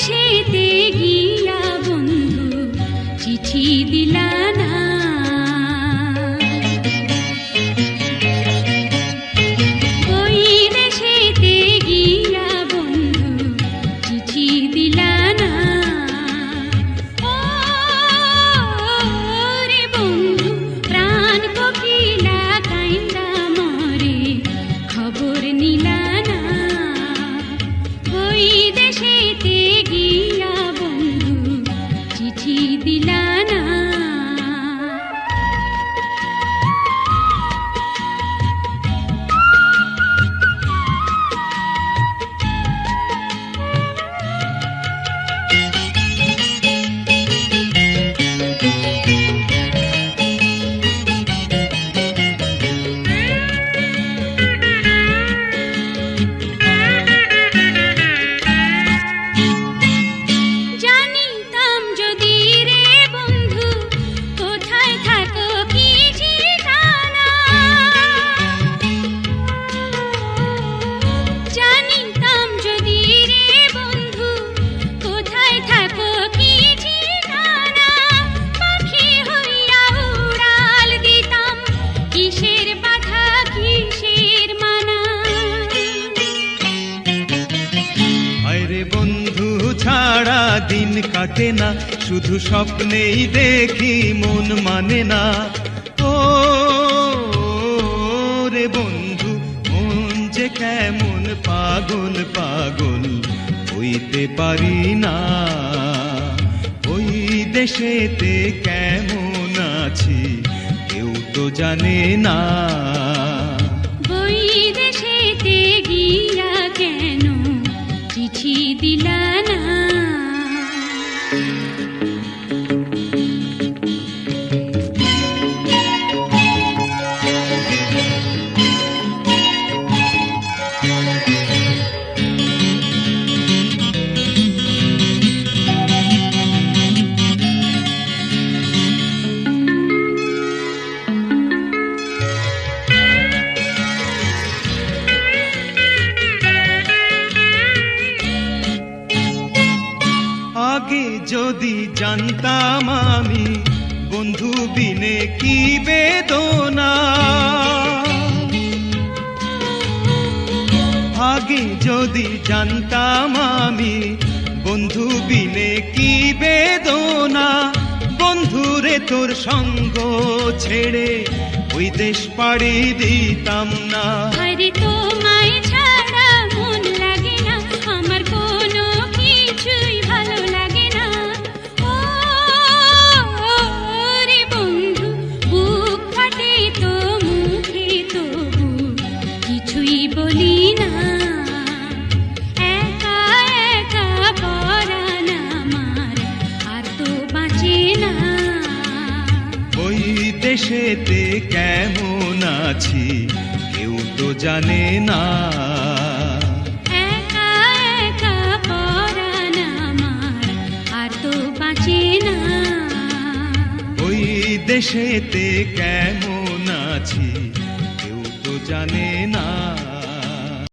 দেশেতে গিয়া বন্ধু চিঠি দিল কাটে না, শুধু স্বপ্নেই দেখি, মন মানে না। ও, রে বন্ধু, মন যে কেমন পাগল পাগল, হইতে পারি না। ওই দেশেতে কেমন আছি, কেউ তো জানে না। যদি জানতাম আমি, বন্ধু বিনে কি বেদনা? আগে যদি জানতাম আমি, বন্ধু বিনে কি বেদনা? বন্ধুরে তোর সঙ্গ ছেড়ে ওই দেশ পাড়ি দিতাম না। দেশেতে কেমন আছি কেউ তো জানে না। ওই দেশেতে কেমন আছি কেউ তো জানে না।